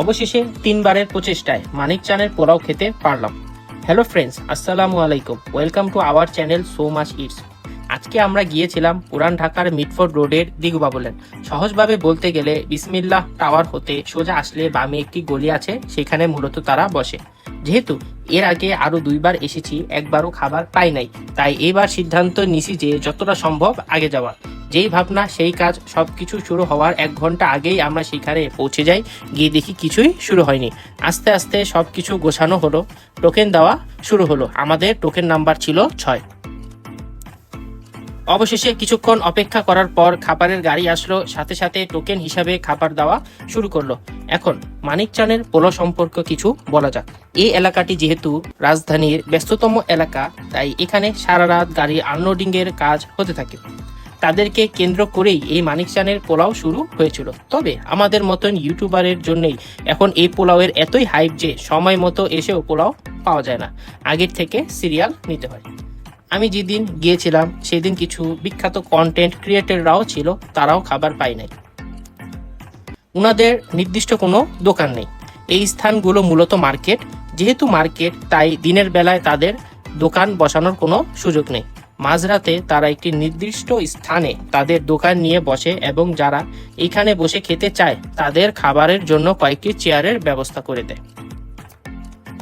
অবশেষে তিনবারের প্রচেষ্টায় মানিক চানের পোলাও খেতে পারলাম। হ্যালো ফ্রেন্ডস আসসালামু আলাইকুম। Welcome to our channel so much it's আজকে আমরা গিয়েছিলাম পুরান ঢাকার মিটফোর্ড রোডের দিগুবাবলেন সহজভাবে বলতে গেলে বিসমিল্লাহ টাওয়ার হতে সোজা আসলে বামে একটি গলি আছে, সেখানে মূলত তারা বসে। যেহেতু এর আগে আরও দুইবার এসেছি, একবারও খাবার পাই নাই, তাই এবার সিদ্ধান্ত নিছি যে যতটা সম্ভব আগে যাওয়া যেই ভাবনা, সেই কাজ সব কিছু শুরু হওয়ার এক ঘণ্টা আগেই আমরা সেখানে পৌঁছে যাই। গিয়ে দেখি কিছুই শুরু হয়নি। আস্তে আস্তে সব কিছু গোছানো হলো। টোকেন দেওয়া শুরু হলো। আমাদের টোকেন নাম্বার ছিল ছয়। অবশেষে কিছুক্ষণ অপেক্ষা করার পর খাবারের গাড়ি আসলো। সাথে সাথে টোকেন হিসাবে খাবার দেওয়া শুরু করল। এখন মানিকচানের পোলো সম্পর্কে কিছু বলা যাক। এই এলাকাটি যেহেতু রাজধানীর ব্যস্ততম এলাকা, তাই এখানে সারা রাত গাড়ি আনলোডিং এর কাজ হতে থাকে। তাদেরকে কেন্দ্র করেই এই মানিকচানের পোলাও শুরু হয়েছিল। তবে আমাদের মতন ইউটিউবারের জন্যই এখন এই পোলাওয়ের এতই হাইপ যে সময় মতো এসেও পোলাও পাওয়া যায় না। আগের থেকে সিরিয়াল নিতে হয়। আমি যেদিন গিয়েছিলাম, সেদিন কিছু বিখ্যাত কন্টেন্ট ক্রিয়েটররাও ছিল, তারাও খাবার পায় নাই। উনাদের নির্দিষ্ট কোনো দোকান নেই। এই স্থানগুলো মূলত মার্কেট যেহেতু মার্কেট তাই দিনের বেলায় তাদের দোকান বসানোর কোনো সুযোগ নেই। মাঝরাতে তারা একটি নির্দিষ্ট স্থানে তাদের দোকান নিয়ে বসে এবং যারা এখানে বসে খেতে চায়, তাদের খাবারের জন্য কয়েকটি চেয়ারের ব্যবস্থা করে দেয়।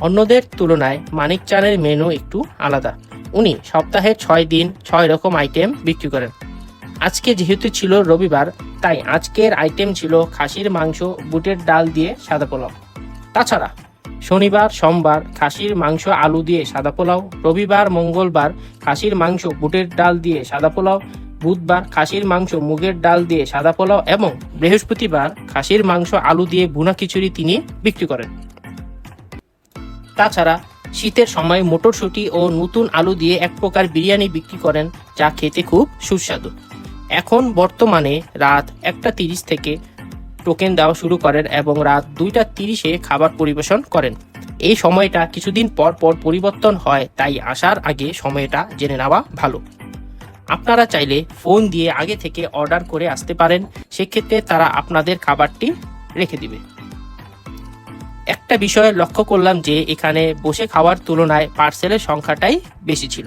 অন্যদের তুলনায় মানিক চানের মেনু একটু আলাদা। উনি সপ্তাহে ছয় দিন ছয় রকম আইটেম বিক্রি করেন। আজকে যেহেতু ছিল রবিবার, তাই আজকের আইটেম ছিল খাসির মাংস, বুটের ডাল দিয়ে সাদা পোলাও। তাছাড়া শনিবার, সোমবার খাসির মাংস, আলু দিয়ে সাদা পোলাও, রবিবার, মঙ্গলবার খাসির মাংস, বুটের ডাল দিয়ে সাদা পোলাও, বুধবার খাসির মাংস, মুগের ডাল দিয়ে সাদা পোলাও এবং বৃহস্পতিবার খাসির মাংস, আলু দিয়ে ভুনা খিচুড়ি তিনি বিক্রি করেন। তাছাড়া শীতের সময় মটরশুঁটি ও নতুন আলু দিয়ে এক প্রকার বিরিয়ানি বিক্রি করেন, যা খেতে খুব সুস্বাদু। এখন বর্তমানে রাত একটা তিরিশ থেকে টোকেন দেওয়া শুরু করেন এবং রাত দুইটা তিরিশে খাবার পরিবেশন করেন। এই সময়টা কিছুদিন পর পর পরিবর্তন হয়, তাই আসার আগে সময়টা জেনে নেওয়া ভালো। আপনারা চাইলে ফোন দিয়ে আগে থেকে অর্ডার করে আসতে পারেন, সেক্ষেত্রে তারা আপনাদের খাবারটি রেখে দিবে। একটা বিষয়ে লক্ষ্য করলাম যে এখানে বসে খাওয়ার তুলনায় পার্সেলের সংখ্যাটাই বেশি ছিল।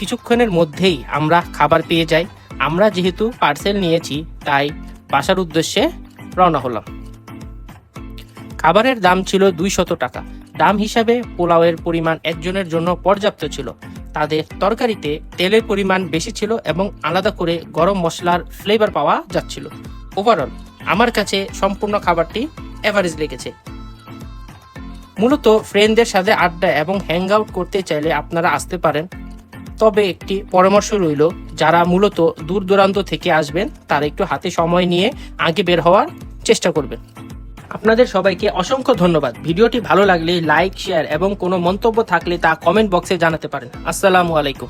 কিছুক্ষণের মধ্যেই আমরা খাবার পেয়ে যাই। আমরা যেহেতু পার্সেল নিয়েছি, তাই বাসার উদ্দেশ্যে রওনা হলাম। খাবারের দাম ছিল দুইশত টাকা। দাম হিসাবে পোলাওয়ের পরিমাণ একজনের জন্য পর্যাপ্ত ছিল। তাদের তরকারিতে তেলের পরিমাণ বেশি ছিল এবং আলাদা করে গরম মশলার ফ্লেভার পাওয়া যাচ্ছিল। ওভারঅল আমার কাছে সম্পূর্ণ খাবারটি অ্যাভারেজ লেগেছে। মূলত ফ্রেন্ডদের সাথে আড্ডা এবং হ্যাং আউট করতে চাইলে আপনারা আসতে পারেন। তবে একটি পরামর্শ রইল, যারা মূলত দূর দূরান্ত থেকে আসবেন, তারা একটু হাতে সময় নিয়ে আগে বের হওয়ার চেষ্টা করবেন। আপনাদের সবাইকে অসংখ্য ধন্যবাদ। ভিডিওটি ভালো লাগলে লাইক, শেয়ার এবং কোনো মন্তব্য থাকলে তা কমেন্ট বক্সে জানাতে পারেন। আসসালামু আলাইকুম।